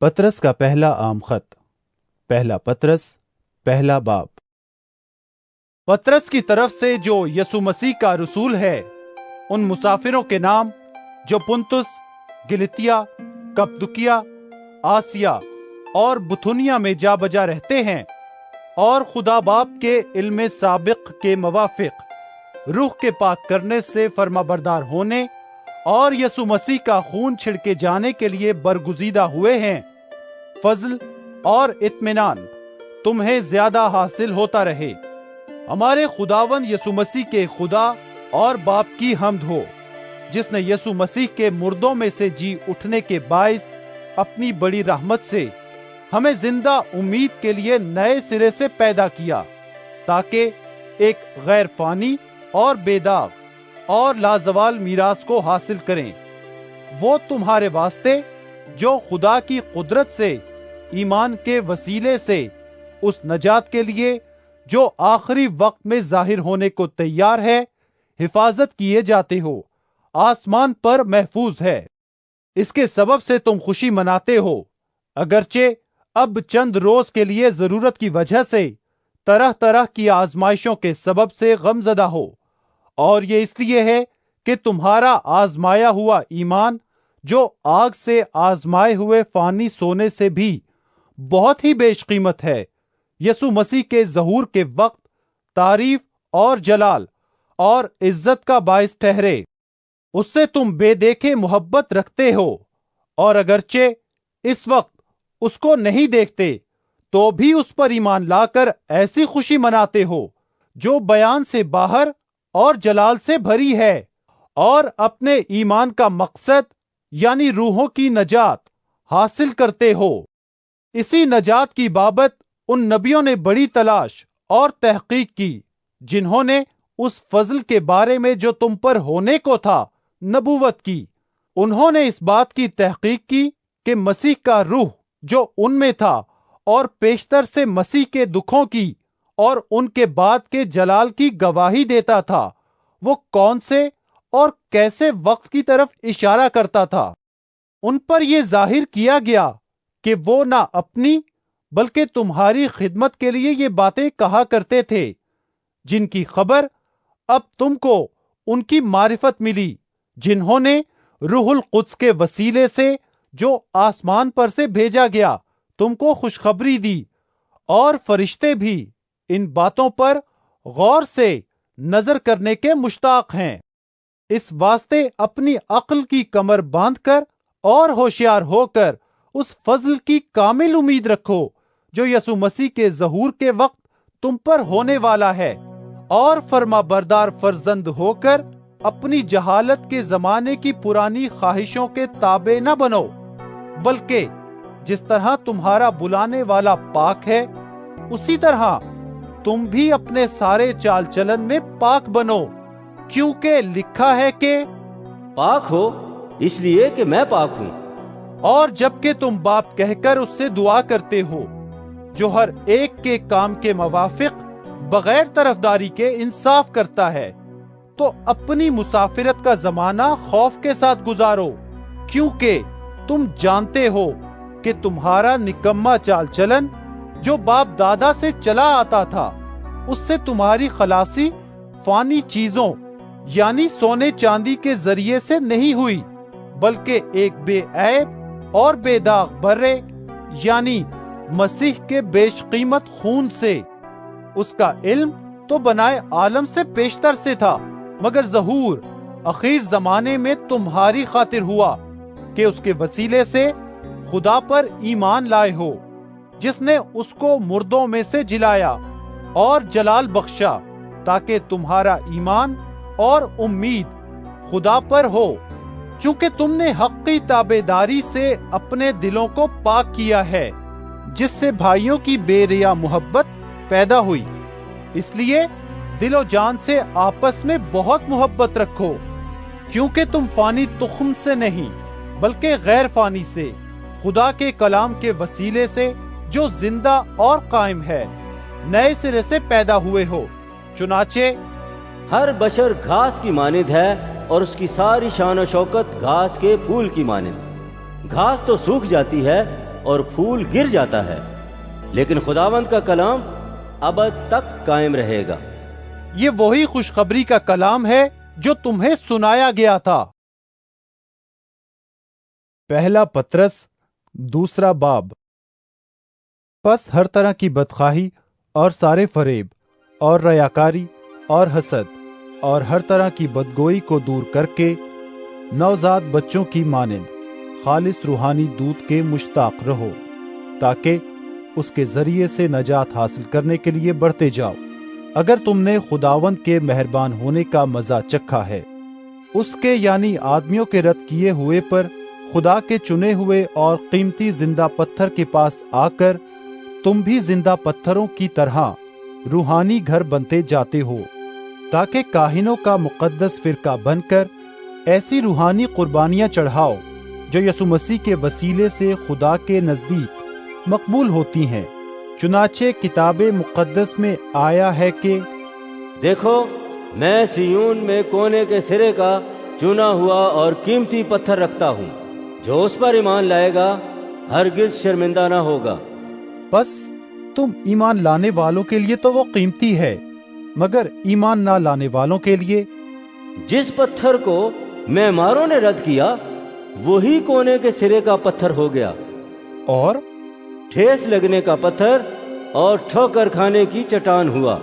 पतरस का पहला आम खत। पहला पतरस, पहला बाप। पतरस की तरफ़ से जो यसु मसीह का रसूल है, उन मुसाफिरों के नाम जो पुंतुस गिलितिया कपदुकिया आसिया और बुथुनिया में जा बजा रहते हैं और खुदा बाप के इल्म साबिक के मवाफिक, रूह के पाक करने से फर्माबरदार होने और यसु मसीह का खून छिड़के जाने के लिए बरगुजीदा हुए हैं। फजल और इत्मीनान, तुम्हें ज़्यादा हासिल होता रहे। हमारे खुदावन यसु मसीह के खुदा और बाप की हमद हो, जिसने यसु मसीह के मुर्दों में से जी उठने के बायस अपनी बड़ी रहमत से हमें ज़िंदा उम्मीद के लिए नए सिरे से पैदा किया, ताकि एक गैर फानी और बेदाग और लाजवाल मीरास को हासिल करें। वो तुम्हारे वास्ते, जो खुदा की कुदरत से, ईमान के वसीले से, उस नजात के लिए, जो आखिरी वक्त में ज़ाहिर होने को तैयार है, हिफाजत किए जाते हो। आसमान पर महफूज है। इसके सबब से तुम खुशी मनाते हो। अगरचे, अब चंद रोज के लिए ज़रूरत की वजह से तरह तरह की आजमाइशों के सबब से गमजदा हो। और ये इसलिए है कि तुम्हारा आजमाया हुआ ईमान, जो आग से आजमाए हुए फानी सोने से भी बहुत ही बेशकीमत है। यसु मसीह के जहूर के वक्त तारीफ़ और जलाल और इज़्ज़त का बायस ठहरे। उससे तुम बेदेखे मोहब्बत रखते हो और अगरचे इस वक्त उसको नहीं देखते तो भी उस पर ईमान लाकर ऐसी खुशी मनाते हो, जो बयान से बाहर और जलाल से भरी है और अपने ईमान का मकसद, यानी रूहों की नजात, हासिल करते हो। इसी नजात की बाबत उन नबियों ने बड़ी तलाश और तहकीक की, जिन्होंने उस फजल के बारे में जो तुम पर होने को था, नबूवत की। उन्होंने इस बात की तहकीक की कि मसीह का रूह जो उनमें था और पेशतर से मसीह के दुखों की और उनके बाद के जलाल की गवाही देता था। वो कौन से और कैसे वक्त की तरफ़ इशारा करता था। उन पर यह ज़ाहिर किया गया कि वो ना अपनी, बल्कि तुम्हारी खिदमत के लिए ये बातें कहा करते थे, जिनकी खबर अब तुमको उनकी मारिफत मिली, जिन्होंने रूहुल कुद्स के वसीले से जो आसमान पर से भेजा गया, तुमको खुशखबरी दी, और फरिश्ते भी। इन बातों पर गौर से नज़र करने के मुश्ताक हैं। इस वास्ते अपनी अक्ल की कमर बांधकर और होशियार होकर उस फजल की कामिल उम्मीद रखो, जो यसु मसीह के जहूर के वक्त तुम पर होने वाला है, और फर्मा बरदार फर्जंद होकर अपनी जहालत के जमाने की पुरानी ख्वाहिशों के ताबे न बनो, बल्कि जिस तरह तुम्हारा बुलाने वाला पाक है, उसी तरह तुम भी अपने सारे चाल चलन में पाक बनो। क्योंकि लिखा है कि? पाक हो इसलिए कि मैं पाक हूँ। और जबकि तुम बाप कहकर उससे दुआ करते हो जो हर एक के काम के मवाफिक बगैर तरफदारी के इंसाफ करता है तो अपनी मुसाफिरत का जमाना खौफ के साथ गुजारो। क्योंकि तुम जानते हो कि तुम्हारा निकम्मा चाल चलन जो बाप दादा से चला आता था, उससे तुम्हारी खलासी फानी चीज़ों, यानी सोने चांदी के ज़रिए से नहीं हुई, बल्कि एक बेऐब और बेदाग बर्रे यानी मसीह के बेशकीमत खून से। उसका इल्म तो बनाए आलम से पेशतर से था, मगर जहूर अखीर जमाने में तुम्हारी खातिर हुआ, कि उसके वसीले से खुदा पर ईमान लाए हो। जिसने उसको मुर्दों में से जिलाया और जलाल बख्शा, ताकि तुम्हारा ईमान और उम्मीद खुदा पर हो। चूँकि तुमने हक ताबेदारी से अपने दिलों को पाक किया है, जिससे भाइयों की बेरिया मोहब्बत पैदा हुई। इसलिए दिलो जान से आपस में बहुत मोहब्बत रखो, क्योंकि तुम फानी तुखम से नहीं, बल्कि गैर फानी से, खुदा के कलाम के वसीले से जो ज़िंदा और कायम है नए सिरे से पैदा हुए हो। चुनाचे हर बशर घास की मानिद है और उसकी सारी शान शौकत घास के फूल की मानद। घास तो सूख जाती है और फूल गिर जाता है लेकिन खुदावंद का कलाम अब तक कायम रहेगा। ये वही खुशखबरी का कलाम है जो तुम्हें सुनाया गया था। पहला पत्रस दूसरा बाब। बस हर तरह की बदखाही और सारे फरेब और रयाकारी और हसद और हर तरह की बदगोई को दूर करके नवजात बच्चों की मानंद खालिस रूहानी दूध के मुश्ताक रहो, ताकि उसके ज़रिए से नजात हासिल करने के लिए बढ़ते जाओ। अगर तुमने खुदावंद के मेहरबान होने का मज़ा चखा है, उसके यानी आदमियों के रद्द किए हुए पर खुदा के चुने हुए और कीमती ज़िंदा पत्थर के पास आकर तुम भी ज़िंदा पत्थरों की तरह रूहानी घर बनते जाते हो, ताकि काहिनों का मुकद्दस फिरका बनकर ऐसी रूहानी कुर्बानियाँ चढ़ाओ, जो यसु मसीह के वसीले से खुदा के नज़दीक मकबूल होती हैं। चुनाचे किताब मुकद्दस में आया है कि, देखो, मैं सियून में कोने के सिरे का चुना हुआ और कीमती पत्थर रखता हूँ, जो उस पर ईमान लाएगा, हरगिज शर्मिंदा ना होगा। बस तुम ईमान लाने वालों के लिए तो वो कीमती है मगर ईमान ना लाने वालों के लिए। जिस पत्थर को मेहमारों ने रद्द किया वही कोने के सिरे का पत्थर हो गया। और? ठेस लगने का पत्थर और ठोकर खाने की चट्टान हुआ।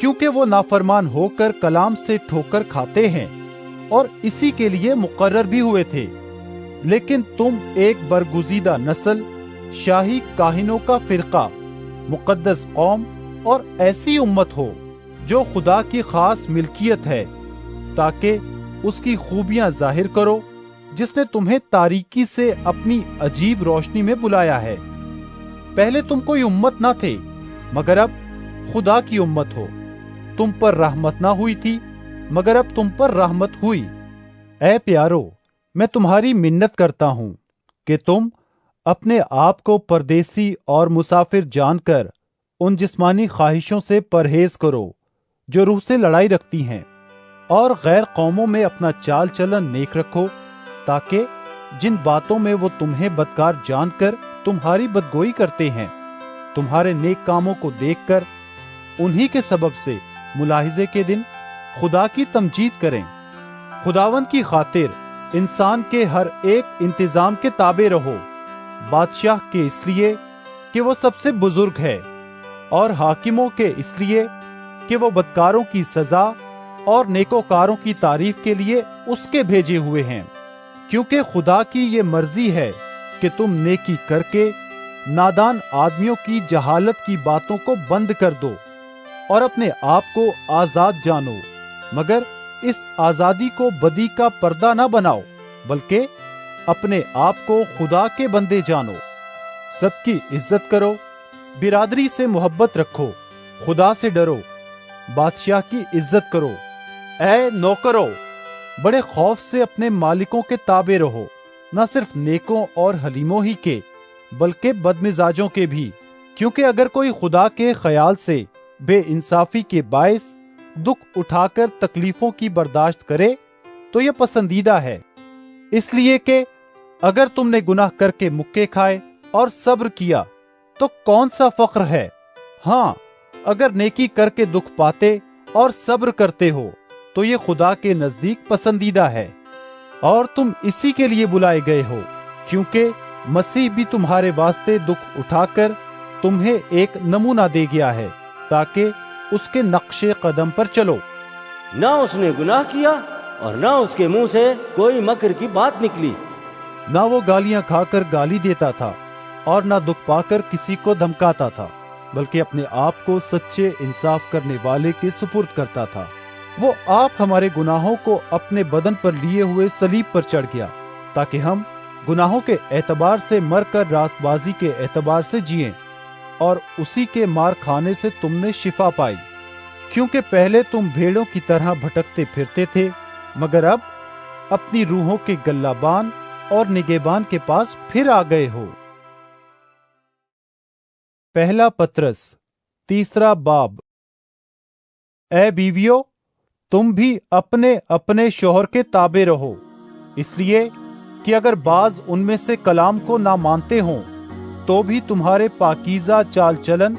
क्योंकि वो नाफरमान होकर कलाम से ठोकर खाते हैं और इसी के लिए मुकर्र भी हुए थे। लेकिन तुम एक बरगुजीदा नस्ल शाही काहिनों का फिरका, मुकद्दस कौम और ऐसी उम्मत हो, जो खुदा की खास मिल्कियत है, ताकि उसकी खूबियाँ ज़ाहिर करो, जिसने तुम्हें तारीकी से अपनी अजीब रोशनी में बुलाया है। पहले तुम कोई उम्मत ना थे, मगर अब खुदा की उम्मत हो। तुम पर रहमत ना हुई थी, मगर अब तुम पर रहमत हुई। ए प्यारो, मैं तुम्हारी मिन्नत करता हूँ, कि तुम अपने आप को परदेसी और मुसाफिर जानकर उन जिस्मानी ख्वाहिशों से परहेज करो, जो रूह से लड़ाई रखती हैं, और गैर कौमों में अपना चाल चलन नेक रखो, ताकि जिन बातों में वो तुम्हें बदकार जानकर तुम्हारी बदगोई करते हैं, तुम्हारे नेक कामों को देखकर उन्हीं के सबब से मुलाहिजे के दिन खुदा की तमजीद करें। खुदावन की खातिर इंसान के हर एक इंतज़ाम के ताबे रहो। बादशाह के इसलिए कि वो सबसे बुज़ुर्ग है, और हाकिमों के इसलिए कि वो बदकारों की सजा और नेकोकारों की तारीफ़ के लिए उसके भेजे हुए हैं। क्योंकि खुदा की ये मर्ज़ी है कि तुम नेकी करके नादान आदमियों की जहालत की बातों को बंद कर दो और अपने आप को आज़ाद जानो, मगर इस आज़ादी को बदी का पर्दा ना बनाओ, बल्कि अपने आप को खुदा के बंदे जानो। सबकी इज़्ज़त करो, बिरादरी से मोहब्बत रखो, खुदा से डरो, बादशाह की इज़्ज़त करो। ए नौकरो, बड़े खौफ से अपने मालिकों के ताबे रहो, न सिर्फ़ नेकों और हलीमों ही के, बल्कि बदमिजाजों के भी। क्योंकि अगर कोई खुदा के ख्याल से बेइंसाफी के बायस दुख उठाकर तकलीफों की बर्दाश्त करे तो यह पसंदीदा है। इसलिए कि अगर तुमने गुनाह करके मुक्के खाए और सब्र किया तो कौन सा फख्र है? हाँ अगर नेकी करके दुख पाते और सब्र करते हो तो ये खुदा के नज़दीक पसंदीदा है। और तुम इसी के लिए बुलाए गए हो, क्योंकि मसीह भी तुम्हारे वास्ते दुख उठाकर तुम्हें एक नमूना दे गया है, ताकि उसके नक्शे कदम पर चलो। ना उसने गुनाह किया और ना उसके मुँह से कोई मकर की बात निकली। ना वो गालियाँ खाकर गाली देता था और ना दुख पाकर किसी को धमकाता था, बल्कि अपने आप को सच्चे इंसाफ करने वाले के सुपुर्द करता था। वो आप हमारे गुनाहों को अपने बदन पर लिए हुए सलीब पर चढ़ गया, ताकि हम गुनाहों के एतबार से मरकर रास्तबाजी के एतबार से जिएँ, और उसी के मार खाने से तुमने शिफा पाई। क्योंकि पहले तुम भेड़ों की तरह भटकते फिरते थे, मगर अब अपनी रूहों के गल्लाबान और निगेबान के पास फिर आ गए हो। पहला पत्रस, तीसरा बाब। ए बीवियो, तुम भी अपने अपने शोहर के ताबे रहो, इसलिए कि अगर बाज उनमें से कलाम को ना मानते हों तो भी तुम्हारे पाकीजा चाल चलन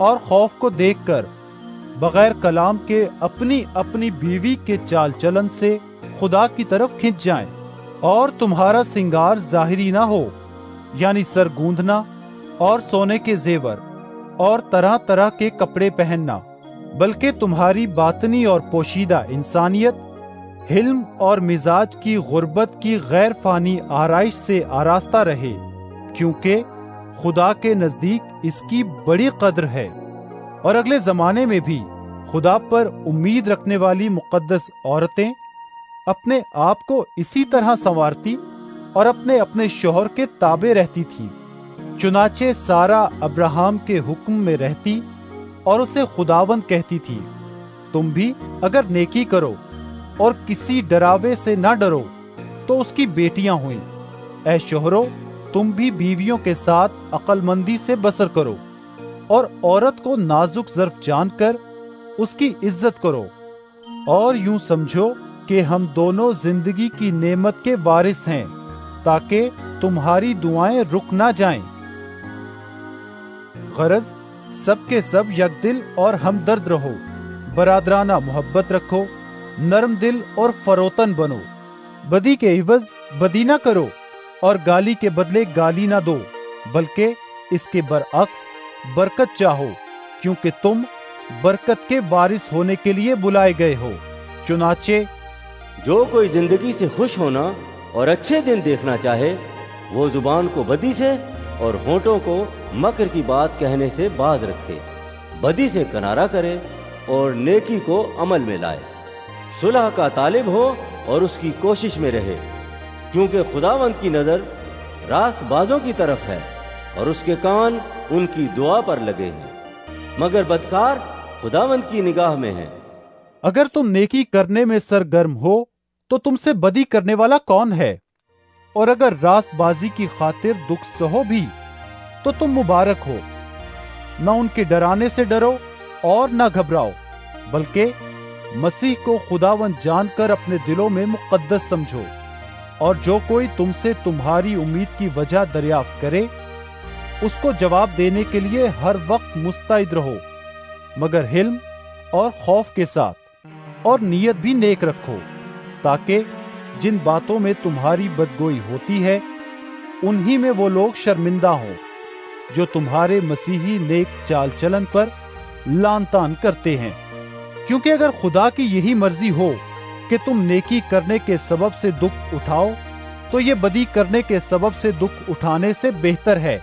और खौफ को देखकर, बगैर कलाम के अपनी अपनी बीवी के चाल चलन से खुदा की तरफ़ खिंच जाएँ। और तुम्हारा सिंगार जाहिरी ना हो, यानी सर गूंदना और सोने के जेवर और तरह तरह के कपड़े पहनना, बल्कि तुम्हारी बातनी और पोशीदा इंसानियत, हिल्म और मिजाज की गुर्बत की गैर फानी आरइश से आरास्ता रहे, क्योंकि खुदा के नज़दीक इसकी बड़ी कदर है। और अगले जमाने में भी खुदा पर उम्मीद रखने वाली मुकदस औरतें अपने आप को इसी तरह संवारती और अपने अपने शोहर के ताबे रहती थी। चुनाचे सारा अब्राहम के हुक्म में रहती और उसे खुदावंद कहती थी, तुम भी अगर नेकी करो और किसी डरावे से ना डरो तो उसकी बेटियाँ हुई। ऐ शोहरो, तुम भी बीवियों के साथ अकलमंदी से बसर करो और औरत को नाजुक जर्फ जानकर उसकी इज़्ज़त करो। और यूँ समझो कि हम दोनों ज़िंदगी की नेमत के वारिस हैं, ताकि तुम्हारी दुआएँ रुक ना जाएँ। गरज सबके सब यकदिल और हमदर्द रहो। बरादराना मोहब्बत रखो, नरम दिल और फरोतन बनो। बदी के इवज, बदी ना करो, और गाली के बदले गाली ना दो, बल्कि इसके बरअक्स बरकत चाहो, क्योंकि तुम बरकत के वारिस होने के लिए बुलाए गए हो। चुनाचे जो कोई ज़िंदगी से खुश होना और अच्छे दिन देखना चाहे, वो ज़ुबान को बदी से और होठों को मकर की बात कहने से बाज रखे, बदी से किनारा करे और नेकी को अमल में लाए। सुलह का तालिब हो और उसकी कोशिश में रहे, क्योंकि खुदावंत की नज़र रास्तबाजों की तरफ़ है और उसके कान उनकी दुआ पर लगे हैं। मगर बदकार खुदावंत की निगाह में है। अगर तुम नेकी करने में सरगर्म हो तो तुमसे बदी करने वाला कौन है? और अगर रास्तबाजी की खातिर दुख सहो भी तो तुम मुबारक हो। न उनके डराने से डरो और न घबराओ, बल्कि मसीह को खुदावन जानकर अपने दिलों में मुकद्दस समझो। और जो कोई तुमसे तुम्हारी उम्मीद की वजह दरियाफ्त करे, उसको जवाब देने के लिए हर वक्त मुस्तैद रहो, मगर हिल्म और खौफ के साथ। और नीयत भी नेक रखो, ताकि जिन बातों में तुम्हारी बदगोई होती है, उन्हीं में वो लोग शर्मिंदा हों, जो तुम्हारे मसीही नेक चाल चलन पर लान तान करते हैं। क्योंकि अगर खुदा की यही मर्ज़ी हो कि तुम नेकी करने के सबब से दुख उठाओ तो ये बदी करने के सबब से दुख उठाने से बेहतर है।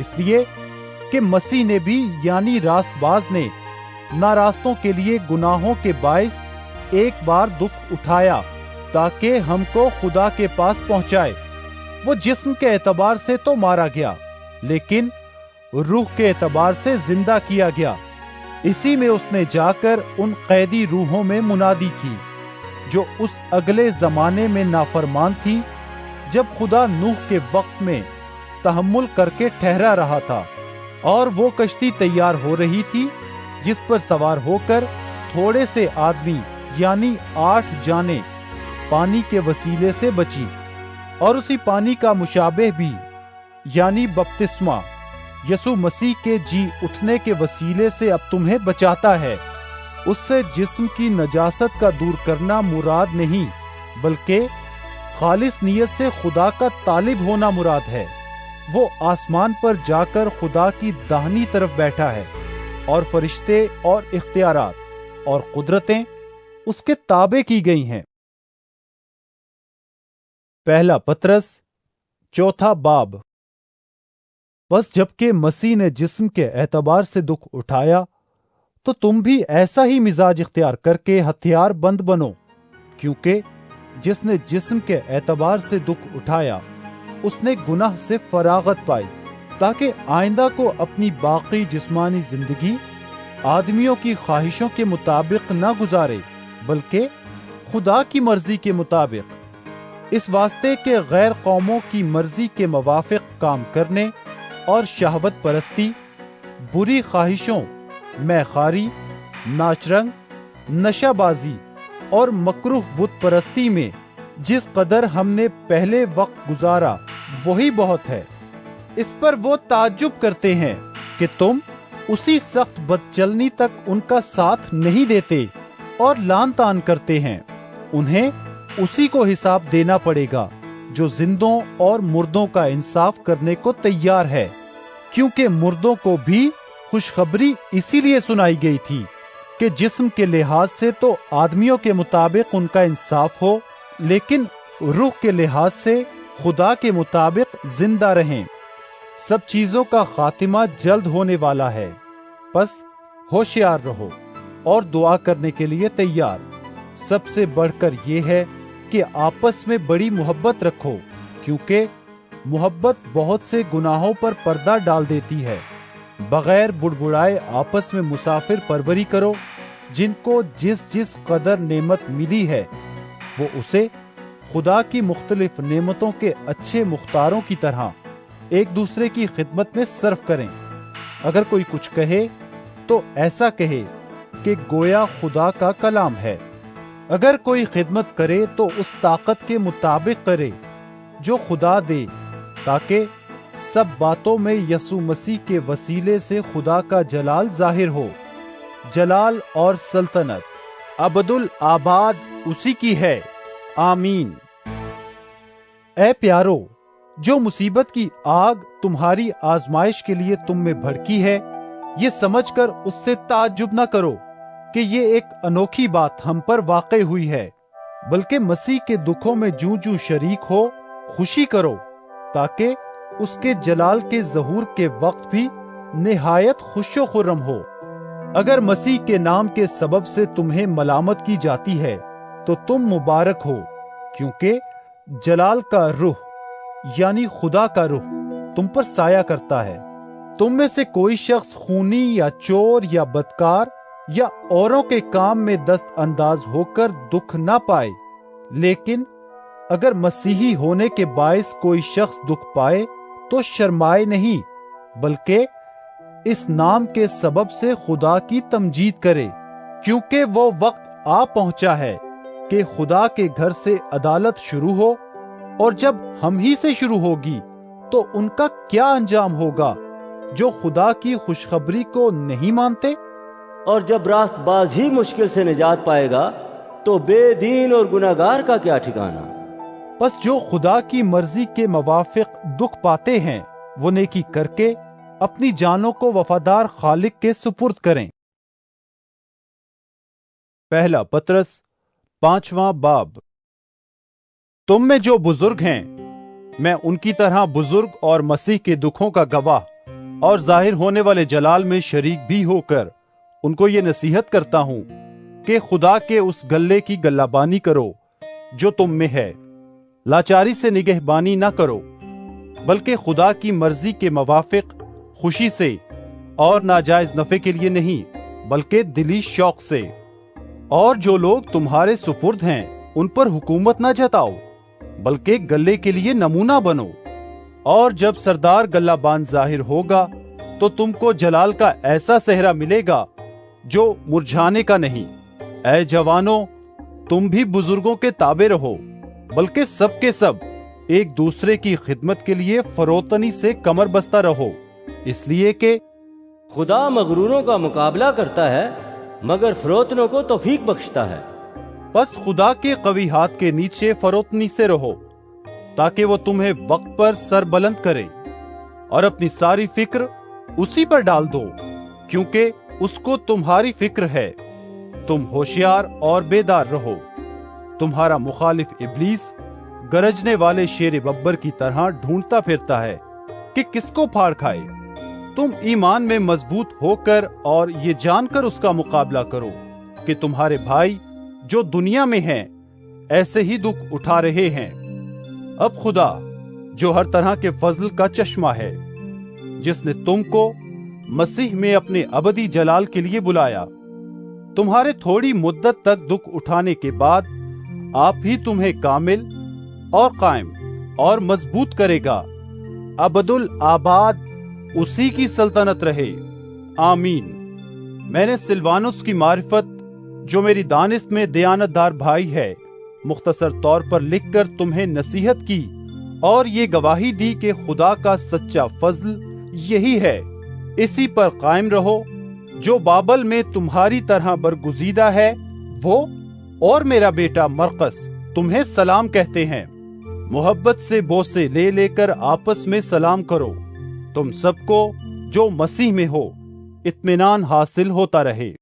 इसलिए कि मसीह ने भी, यानी रास्तबाज ने नारास्तों के लिए गुनाहों के बायस एक बार दुख उठाया, ताकि हमको खुदा के पास पहुँचाए। वो जिस्म के एतबार से तो मारा गया, लेकिन रूह के एतबार से ज़िंदा किया गया। इसी में उसने जाकर उन कैदी रूहों में मुनादी की, जो उस अगले जमाने में नाफरमान थी, जब खुदा नूह के वक्त में तहमुल करके ठहरा रहा था, और वो कश्ती तैयार हो रही थी, जिस पर सवार होकर थोड़े से आदमी यानी आठ जाने पानी के वसीले से बची, और उसी पानी का मुशाबे भी, यानी बपतिस्मा यसु मसीह के जी उठने के वसीले से अब तुम्हें बचाता है। उससे जिस्म की नजासत का दूर करना मुराद नहीं, बल्कि खालिस नीयत से खुदा का तालिब होना मुराद है। वो आसमान पर जाकर खुदा की दाहनी तरफ़ बैठा है, और फरिश्ते और इख्तियार और कुदरतें उसके ताबे की गई हैं। पहला पत्रस, चौथा बाब। बस जबकि मसीह ने जिस्म के एतबार से दुख उठाया तो तुम भी ऐसा ही मिजाज इख्तियार करके हथियार बंद बनो, क्योंकि जिसने जिस्म के एतबार से दुख उठाया, उसने गुनाह से फरागत पाई, ताकि आइंदा को अपनी बाकी जिस्मानी ज़िंदगी, आदमियों की ख्वाहिशों के मुताबिक न गुजारे। बल्कि खुदा की मर्ज़ी के मुताबिक, इस वास्ते के गैर कौमों की मर्ज़ी के मुवाफिक काम करने और शहवत परस्ती, बुरी ख्वाहिशों, मैखारी, नाचरंग, नशाबाजी और मकरूह बुत परस्ती में जिस कदर हमने पहले वक्त गुजारा, वही बहुत है। इस पर वो ताज्जुब करते हैं कि तुम उसी सख्त बदचलनी तक उनका साथ नहीं देते। और लान तान करते हैं। उन्हें उसी को हिसाब देना पड़ेगा, जो जिंदों और मुर्दों का इंसाफ करने को तैयार है, क्योंकि मुर्दों को भी खुशखबरी इसीलिए सुनाई गई थी कि जिस्म के लिहाज से तो आदमियों के मुताबिक उनका इंसाफ हो, लेकिन रूह के लिहाज से खुदा के मुताबिक ज़िंदा रहें। सब चीज़ों का खातिमा जल्द होने वाला है। बस होशियार रहो। और दुआ करने के लिए तैयार। सबसे बढ़कर ये है कि आपस में बड़ी मोहब्बत रखो, क्योंकि मोहब्बत बहुत से गुनाहों पर पर्दा डाल देती है। बगैर बुड़बुड़ाए आपस में मुसाफिर परवरी करो, जिनको जिस जिस कदर नेमत मिली है, वो उसे खुदा की मुख्तलिफ़ नेमतों के अच्छे मुख्तारों की तरह एक दूसरे की खिदमत में सर्फ करें। अगर कोई कुछ कहे तो ऐसा कहे कि गोया खुदा का कलाम है। अगर कोई खिदमत करे तो उस ताकत के मुताबिक करे, जो खुदा दे, ताकि सब बातों में यसु मसीह के वसीले से खुदा का जलाल ज़ाहिर हो, जलाल और सल्तनत, अबदुल आबाद उसी की है। आमीन। ए प्यारो, जो मुसीबत की आग तुम्हारी आजमाइश के लिए तुम में भड़की है, ये समझकर उससे ताज्जुब न करो। कि ये एक अनोखी बात हम पर वाकई हुई है, बल्कि मसीह के दुखों में जू जू शरीक हो, खुशी करो, ताकि उसके जलाल के जहूर के वक्त भी निहायत खुशो खुर्रम हो। अगर मसीह के नाम के सबब से तुम्हें मलामत की जाती है तो तुम मुबारक हो, क्योंकि जलाल का रुख यानी खुदा का रुख तुम पर साया करता है। तुम में से कोई शख्स खूनी या चोर या बदकार या औरों के काम में दस्त अंदाज होकर दुख ना पाए। लेकिन अगर मसीही होने के बायस कोई शख्स दुख पाए तो शर्माए नहीं, बल्कि इस नाम के सबब से खुदा की तमजीद करे, क्योंकि वो वक्त आ पहुँचा है कि खुदा के घर से अदालत शुरू हो, और जब हम ही से शुरू होगी तो उनका क्या अंजाम होगा, जो खुदा की खुशखबरी को नहीं मानते? और जब रास्तबाज ही मुश्किल से निजात पाएगा तो बेदीन और गुनागार का क्या ठिकाना? बस जो खुदा की मर्ज़ी के मवाफिक दुख पाते हैं, वो नेकी करके अपनी जानों को वफादार खालिक के सुपुर्द करें। पहला पत्रस, पांचवा बाब। तुम में जो बुज़ुर्ग हैं, मैं उनकी तरह बुज़ुर्ग और मसीह के दुखों का गवाह और ज़ाहिर होने वाले जलाल में शरीक भी होकर उनको ये नसीहत करता हूँ कि खुदा के उस गल्ले की गल्लाबानी करो, जो तुम में है। लाचारी से निगहबानी ना करो, बल्कि खुदा की मर्ज़ी के मवाफिक, खुशी से और नाजायज नफे के लिए नहीं, बल्कि दिली शौक से। और जो लोग तुम्हारे सुपुर्द हैं, उन पर हुकूमत ना जताओ, बल्कि गले के लिए नमूना बनो। और जब सरदार गल्लाबान ज़ाहिर होगा तो तुमको जलाल का ऐसा सेहरा मिलेगा जो मुरझाने का नहीं। ऐ जवानों तुम भी बुज़ुर्गों के ताबे रहो बल्कि सबके सब एक दूसरे की खिदमत के लिए फरोतनी से कमर बस्ता रहो। इसलिए कि खुदा मगरूरों का मुकाबला करता है मगर फरोतनों को तोफीक बख्शता है। बस खुदा के कवि हाथ के नीचे फरोतनी से रहो ताकि वो तुम्हें वक्त पर सर बुलंद करे और अपनी सारी फ़िक्र उसी पर डाल दो क्योंकि उसको तुम्हारी फ़िक्र है। तुम होशियार और बेदार रहो। तुम्हारा मुखालिफ इबलीस गरजने वाले शेर बब्बर की तरह ढूंढता फिरता है कि किसको फाड़ खाए। तुम ईमान में मज़बूत होकर और ये जानकर उसका मुकाबला करो कि तुम्हारे भाई जो दुनिया में हैं, ऐसे ही दुख उठा रहे हैं। अब खुदा, जो हर तरह के फजल का चश्मा है, जिसने तुमको मसीह में अपने अबदी जलाल के लिए बुलाया। तुम्हारे थोड़ी मुद्दत तक दुख उठाने के बाद आप ही तुम्हें कामिल और कायम और मज़बूत करेगा। अबदुल आबाद उसी की सल्तनत रहे। आमीन। मैंने सिल्वानुस की मार्फत, जो मेरी दानिश में दयानतदार भाई है, मुख्तसर तौर पर लिखकर तुम्हें नसीहत की, और ये गवाही दी कि खुदा का सच्चा फजल यही है। इसी पर कायम रहो। जो बाबल में तुम्हारी तरह बरगुजीदा है, वो और मेरा बेटा मरकस तुम्हें सलाम कहते हैं। मोहब्बत से बोसे ले लेकर आपस में सलाम करो। तुम सबको जो मसीह में हो, इत्मीनान हासिल होता रहे।